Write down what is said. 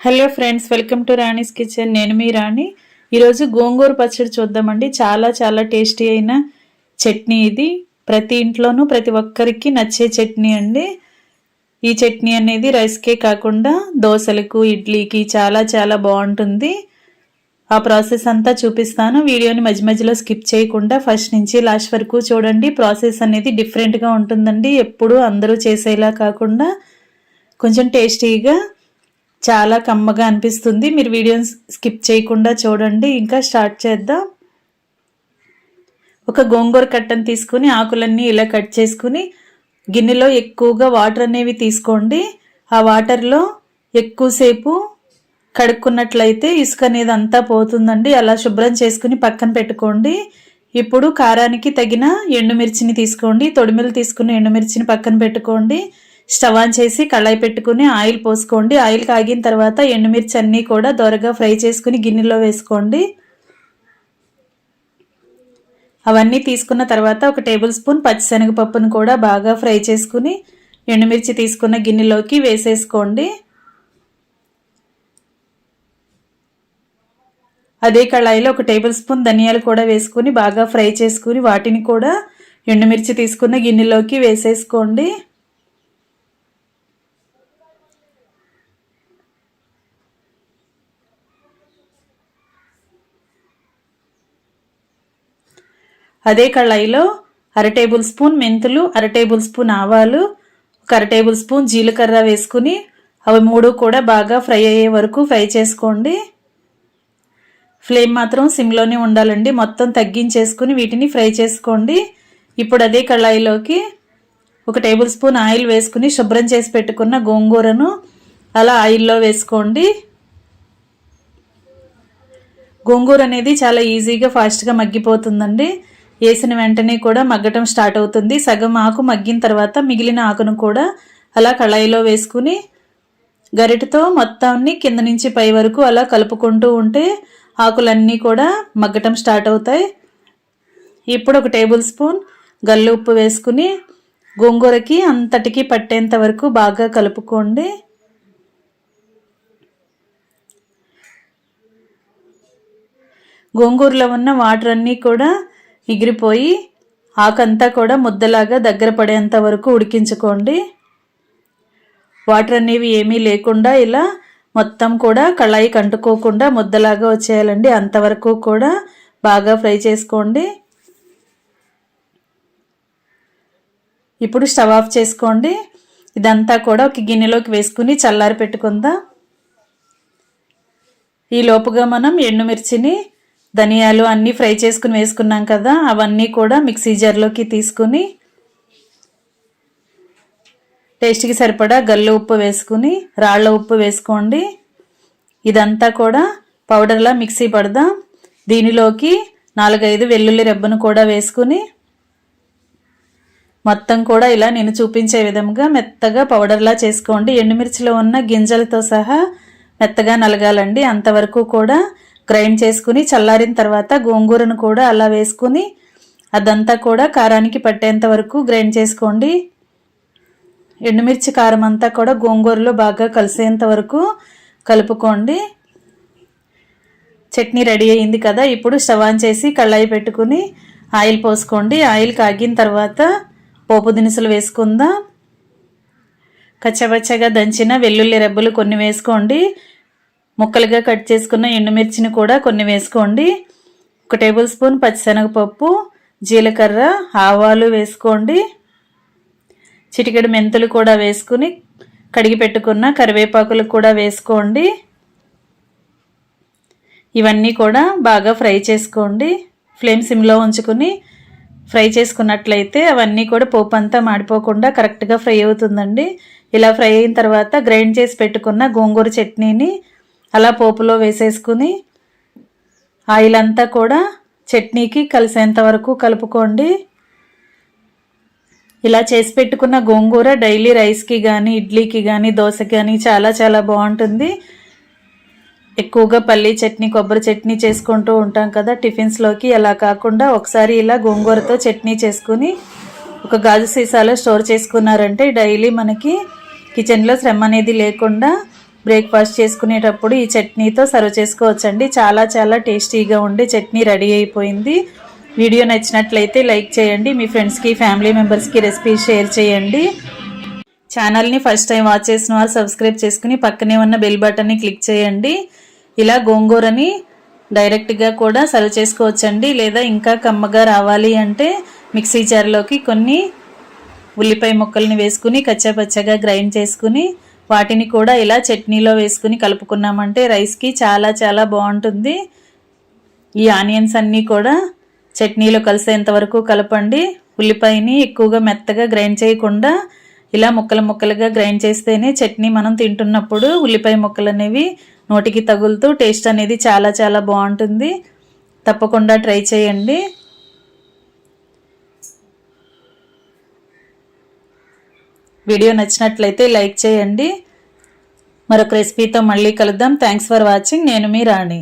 Hello friends welcome to Rani's kitchen. నేను మీ రాణి. ఈరోజు గోంగూర పచ్చడి చూద్దామండి. చాలా చాలా టేస్టీ అయిన చట్నీ ఇది. ప్రతి ఇంట్లోనూ ప్రతి ఒక్కరికి నచ్చే చట్నీ అండి. ఈ చట్నీ అనేది రైస్కే కాకుండా దోశలకు ఇడ్లీకి చాలా చాలా బాగుంటుంది. ఆ ప్రాసెస్ అంతా చూపిస్తాను. వీడియోని మధ్య మధ్యలో స్కిప్ చేయకుండా ఫస్ట్ నుంచి లాస్ట్ వరకు చూడండి. ప్రాసెస్ అనేది డిఫరెంట్గా ఉంటుందండి. ఎప్పుడూ అందరూ చేసేలా కాకుండా కొంచెం టేస్టీగా చాలా కమ్మగా అనిపిస్తుంది. మీరు వీడియోని స్కిప్ చేయకుండా చూడండి. ఇంకా స్టార్ట్ చేద్దాం. ఒక గోంగూర కట్టను తీసుకుని ఆకులన్నీ ఇలా కట్ చేసుకుని గిన్నెలో ఎక్కువగా వాటర్ అనేవి తీసుకోండి. ఆ వాటర్లో ఎక్కువసేపు కడుక్కున్నట్లయితే ఇసుక అనేది అంతా పోతుందండి. అలా శుభ్రం చేసుకుని పక్కన పెట్టుకోండి. ఇప్పుడు కారానికి తగిన ఎండుమిర్చిని తీసుకోండి. తొడిమిలు తీసుకుని ఎండుమిర్చిని పక్కన పెట్టుకోండి. స్టవ్ ఆన్ చేసి కళాయి పెట్టుకుని ఆయిల్ పోసుకోండి. ఆయిల్ కాగిన తర్వాత ఎండుమిర్చి అన్నీ కూడా దొరగా ఫ్రై చేసుకుని గిన్నెలో వేసుకోండి. అవన్నీ తీసుకున్న తర్వాత ఒక టేబుల్ స్పూన్ పచ్చిశనగపప్పును కూడా బాగా ఫ్రై చేసుకుని ఎండుమిర్చి తీసుకున్న గిన్నెలోకి వేసేసుకోండి. అదే కళాయిలో ఒక టేబుల్ స్పూన్ ధనియాలు కూడా వేసుకుని బాగా ఫ్రై చేసుకుని వాటిని కూడా ఎండుమిర్చి తీసుకున్న గిన్నెలోకి వేసేసుకోండి. అదే కళాయిలో అర టేబుల్ స్పూన్ మెంతులు అర టేబుల్ స్పూన్ ఆవాలు ఒక అర టేబుల్ స్పూన్ జీలకర్ర వేసుకుని అవి మూడు కూడా బాగా ఫ్రై అయ్యే వరకు ఫ్రై చేసుకోండి. ఫ్లేమ్ మాత్రం సిమ్లోనే ఉండాలండి. మొత్తం తగ్గించేసుకుని వీటిని ఫ్రై చేసుకోండి. ఇప్పుడు అదే కళాయిలోకి ఒక టేబుల్ స్పూన్ ఆయిల్ వేసుకుని శుభ్రం చేసి పెట్టుకున్న గోంగూరను అలా ఆయిల్లో వేసుకోండి. గోంగూర అనేది చాలా ఈజీగా ఫాస్ట్గా మగ్గిపోతుందండి. వేసిన వెంటనే కూడా మగ్గటం స్టార్ట్ అవుతుంది. సగం ఆకు మగ్గిన తర్వాత మిగిలిన ఆకును కూడా అలా కళాయిలో వేసుకుని గరిటతో మొత్తాన్ని కింద నుంచి పై వరకు అలా కలుపుకుంటూ ఉంటే ఆకులన్నీ కూడా మగ్గటం స్టార్ట్ అవుతాయి. ఇప్పుడు ఒక టేబుల్ స్పూన్ గల్లు ఉప్పు వేసుకుని గోంగూరకి అంతటికి పట్టేంత వరకు బాగా కలుపుకోండి. గోంగూరలో ఉన్న వాటర్ అన్నీ కూడా ఎగిరిపోయి ఆకంతా కూడా ముద్దలాగా దగ్గర పడేంత వరకు ఉడికించుకోండి. వాటర్ అనేవి ఏమీ లేకుండా ఇలా మొత్తం కూడా కళాయి కంటుకోకుండా ముద్దలాగా వచ్చేయాలండి. అంతవరకు కూడా బాగా ఫ్రై చేసుకోండి. ఇప్పుడు స్టవ్ ఆఫ్ చేసుకోండి. ఇదంతా కూడా ఒక గిన్నెలోకి వేసుకుని చల్లారి పెట్టుకుందాం. ఈ లోపుగా మనం ఎండుమిర్చిని ధనియాలు అన్నీ ఫ్రై చేసుకుని వేసుకున్నాం కదా అవన్నీ కూడా మిక్సీ జార్లోకి తీసుకుని టేస్ట్కి సరిపడా గల్లు ఉప్పు వేసుకుని రాళ్ళ ఉప్పు వేసుకోండి. ఇదంతా కూడా పౌడర్లా మిక్సీ పడదాం. దీనిలోకి నాలుగైదు వెల్లుల్లి రెబ్బను కూడా వేసుకుని మొత్తం కూడా ఇలా నేను చూపించే విధంగా మెత్తగా పౌడర్లా చేసుకోండి. ఎండుమిర్చిలో ఉన్న గింజలతో సహా మెత్తగా నలగాలండి. అంతవరకు కూడా గ్రైండ్ చేసుకుని చల్లారిన తర్వాత గోంగూరను కూడా అలా వేసుకుని అదంతా కూడా కారానికి పట్టేంత వరకు గ్రైండ్ చేసుకోండి. ఎండుమిర్చి కారం అంతా కూడా గోంగూరలో బాగా కలిసేంత వరకు కలుపుకోండి. చట్నీ రెడీ అయింది కదా ఇప్పుడు స్టవ్ ఆన్ చేసి కళ్ళాయి పెట్టుకుని ఆయిల్ పోసుకోండి. ఆయిల్ కాగిన తర్వాత పోపు దినుసులు వేసుకుందాం. కచ్చబచ్చగా దంచిన వెల్లుల్లి రెబ్బలు కొన్ని వేసుకోండి. ముక్కలుగా కట్ చేసుకున్న ఎండుమిర్చిని కూడా కొన్ని వేసుకోండి. ఒక టేబుల్ స్పూన్ పచ్చిశనగపప్పు జీలకర్ర ఆవాలు వేసుకోండి. చిటికెడు మెంతులు కూడా వేసుకుని కడిగి పెట్టుకున్న కరివేపాకులు కూడా వేసుకోండి. ఇవన్నీ కూడా బాగా ఫ్రై చేసుకోండి. ఫ్లేమ్ సిమ్లో ఉంచుకుని ఫ్రై చేసుకున్నట్లయితే అవన్నీ కూడా పోపు అంతా మాడిపోకుండా కరెక్ట్గా ఫ్రై అవుతుందండి. ఇలా ఫ్రై అయిన తర్వాత గ్రైండ్ చేసి పెట్టుకున్న గోంగూర చట్నీని అలా పోపులో వేసేసుకుని ఆయిల్ అంతా కూడా చట్నీకి కలిసేంత వరకు కలుపుకోండి. ఇలా చేసి పెట్టుకున్న గోంగూర డైలీ రైస్కి కానీ ఇడ్లీకి కానీ దోశకి కానీ చాలా చాలా బాగుంటుంది. ఎక్కువగా పల్లీ చట్నీ కొబ్బరి చట్నీ చేసుకుంటూ ఉంటాం కదా టిఫిన్స్లోకి. అలా కాకుండా ఒకసారి ఇలా గోంగూరతో చట్నీ చేసుకుని ఒక గాజు సీసాలో స్టోర్ చేసుకున్నారంటే డైలీ మనకి కిచెన్లో శ్రమ అనేది లేకుండా బ్రేక్ఫాస్ట్ చేసుకునేటప్పుడు ఈ చట్నీతో సర్వ్ చేసుకోవచ్చండి. చాలా చాలా టేస్టీగా ఉండే చట్నీ రెడీ అయిపోయింది. వీడియో నచ్చినట్లయితే లైక్ చేయండి. మీ ఫ్రెండ్స్కి ఫ్యామిలీ మెంబర్స్కి రెసిపీ షేర్ చేయండి. ఛానల్ని ఫస్ట్ టైం వాచ్ చేసిన వారు సబ్స్క్రైబ్ చేసుకుని పక్కనే ఉన్న బెల్ బటన్ని క్లిక్ చేయండి. ఇలా గోంగూరని డైరెక్ట్గా కూడా సర్వ్ చేసుకోవచ్చండి. లేదా ఇంకా కమ్మగా రావాలి అంటే మిక్సీ జార్లోకి కొన్ని ఉల్లిపాయ ముక్కల్ని వేసుకుని కచ్చాపచ్చగా గ్రైండ్ చేసుకుని వాటిని కూడా ఇలా చట్నీలో వేసుకుని కలుపుకున్నామంటే రైస్కి చాలా చాలా బాగుంటుంది. ఈ ఆనియన్స్ అన్నీ కూడా చట్నీలో కలిసేంత వరకు కలపండి. ఉల్లిపాయని ఎక్కువగా మెత్తగా గ్రైండ్ చేయకుండా ఇలా ముక్కలు ముక్కలుగా గ్రైండ్ చేస్తేనే చట్నీ మనం తింటున్నప్పుడు ఉల్లిపాయ ముక్కలు అనేవి నోటికి తగులుతూ టేస్ట్ అనేది చాలా చాలా బాగుంటుంది. తప్పకుండా ట్రై చేయండి. వీడియో నచ్చినట్లయితే లైక్ చేయండి. మరొక రెసిపీతో మళ్ళీ కలుద్దాం. థ్యాంక్స్ ఫర్ వాచింగ్ నేను మీ రాణి.